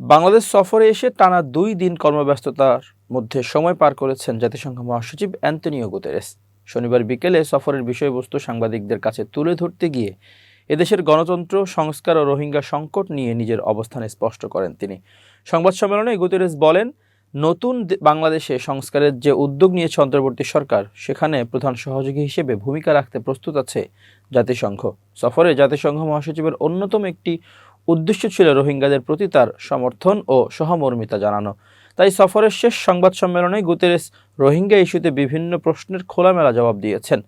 বাংলাদেশ সফরে এসে টানা দুই দিন কর্মব্যস্ততার মধ্যে সময় পার করেছেন জাতিসংঘ মহাসচিব অ্যান্তনিও গুতেরেস। শনিবার বিকেলে সফরের বিষয়বস্তু সাংবাদিকদের কাছে তুলে ধরতে গিয়ে এদেশের গণতন্ত্র, সংস্কার ও রোহিঙ্গা সংকট নিয়ে নিজের অবস্থান স্পষ্ট করেন তিনি। সংবাদ সম্মেলনে গুতেরেস বলেন, নতুন বাংলাদেশে সংস্কারের যে উদ্যোগ নিয়েছে অন্তর্বর্তী সরকার, সেখানে প্রধান সহযোগী হিসেবে ভূমিকা রাখতে প্রস্তুত আছে জাতিসংঘ। সফরে জাতিসংঘ মহাসচিবের অন্যতম একটি উদ্দেশ্য ছিল রোহিঙ্গাদের প্রতি তার সমর্থন ও সহমর্মিতা জানানো। তাই সফরের শেষ সংবাদ সম্মেলনে গুতেরেস রোহিঙ্গা ইস্যুতে বিভিন্ন প্রশ্নের খোলামেলা জবাব দিয়েছেন।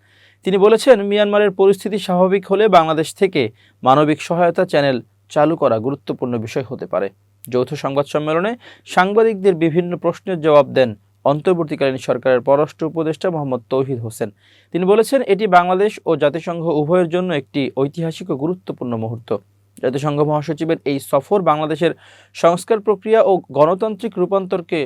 তিনি বলেছেন, মিয়ানমারের পরিস্থিতি স্বাভাবিক হলে বাংলাদেশ থেকে মানবিক সহায়তা চ্যানেল চালু করা গুরুত্বপূর্ণ বিষয় হতে পারে। যৌথ সংবাদ সম্মেলনে সাংবাদিকদের বিভিন্ন প্রশ্নের জবাব দেন অন্তর্বর্তীকালীন সরকারের পররাষ্ট্র উপদেষ্টা মোহাম্মদ তৌহিদ হোসেন। তিনি বলেছেন, এটি বাংলাদেশ ও জাতিসংঘ উভয়ের জন্য একটি ঐতিহাসিক ও গুরুত্বপূর্ণ মুহূর্ত। জাতিসংঘ মহাসচিবের এই সফর বাংলাদেশের সংস্কার প্রক্রিয়া ও গণতান্ত্রিক রূপান্তরকে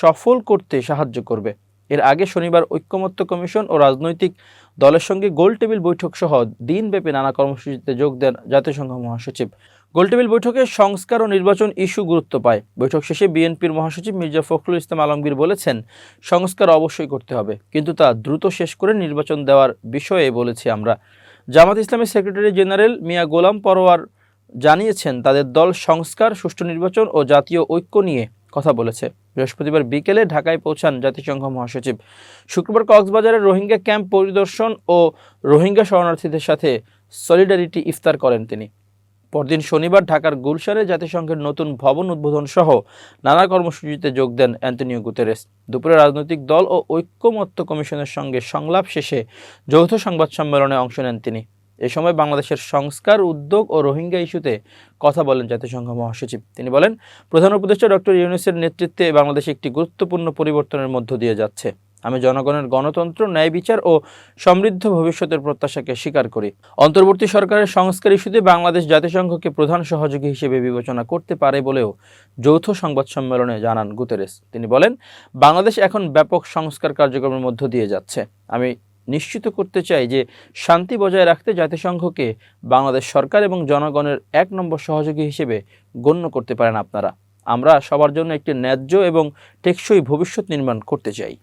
সফল করতে সাহায্য করবে। এর আগে শনিবার ঐক্যমত্য কমিশন ও রাজনৈতিক দলের সঙ্গে গোলটেবিল বৈঠক সহ দিনব্যাপী নানা কর্মসূচিতে যোগ দেন জাতিসংঘ মহাসচিব। গোলটেবিল বৈঠকে সংস্কার ও নির্বাচন ইস্যু গুরুত্ব পায়। বৈঠক শেষে বিএনপির মহাসচিব মির্জা ফখরুল ইসলাম আলমগীর বলেছেন, সংস্কার অবশ্যই করতে হবে, কিন্তু তা দ্রুত শেষ করে নির্বাচন দেওয়ার বিষয়ে বলেছি আমরা। জামাত ইসলামের সেক্রেটারি জেনারেল মিয়া গোলাম পরোয়ার জানিয়েছেন, তাদের দল সংস্কার, সুষ্ঠু নির্বাচন ও জাতীয় ঐক্য নিয়ে কথা বলেছে। বৃহস্পতিবার বিকেলে ঢাকায় পৌঁছান জাতিসংঘ মহাসচিব। শুক্রবার কক্সবাজারের রোহিঙ্গা ক্যাম্প পরিদর্শন ও রোহিঙ্গা শরণার্থীদের সাথে সলিডারিটি ইফতার করেন তিনি। পরদিন শনিবার ঢাকার গুলশানে জাতিসংঘের নতুন ভবন উদ্বোধন সহ নানা কর্মসূচিতে যোগ দেন অ্যান্তনিও গুতেরেস। দুপুরে রাজনৈতিক দল ও ঐক্যমত্য কমিশনের সঙ্গে সংলাপ শেষে যৌথ সংবাদ সম্মেলনে অংশ নেন তিনি। এ সময় বাংলাদেশের সংস্কার উদ্যোগ ও রোহিঙ্গা ইস্যুতে কথা বলেন জাতিসংঘ মহাসচিব। তিনি বলেন, প্রধান উপদেষ্টা ডক্টর ইউনুসের নেতৃত্বে বাংলাদেশ একটি গুরুত্বপূর্ণ পরিবর্তনের মধ্য দিয়ে যাচ্ছে। আমি জনগণের গণতন্ত্র, ন্যায় বিচার ও সমৃদ্ধ ভবিষ্যতের প্রত্যাশাকে স্বীকার করি। অন্তর্বর্তী সরকারের সংস্কার ইস্যুতে বাংলাদেশ জাতিসংঘকে প্রধান সহযোগী হিসেবে বিবেচনা করতে পারে বলেও যৌথ সংবাদ সম্মেলনে জানান গুতেরেস। তিনি বলেন, বাংলাদেশ এখন ব্যাপক সংস্কার কার্যক্রমের মধ্য দিয়ে যাচ্ছে। আমি নিশ্চিত করতে চাই যে শান্তি বজায় রাখতে জাতিসংঘকে বাংলাদেশ সরকার এবং জনগণের এক নম্বর সহযোগী হিসেবে গণ্য করতে পারেন আপনারা। আমরা সবার জন্য একটি ন্যায্য এবং টেকসই ভবিষ্যৎ নির্মাণ করতে চাই।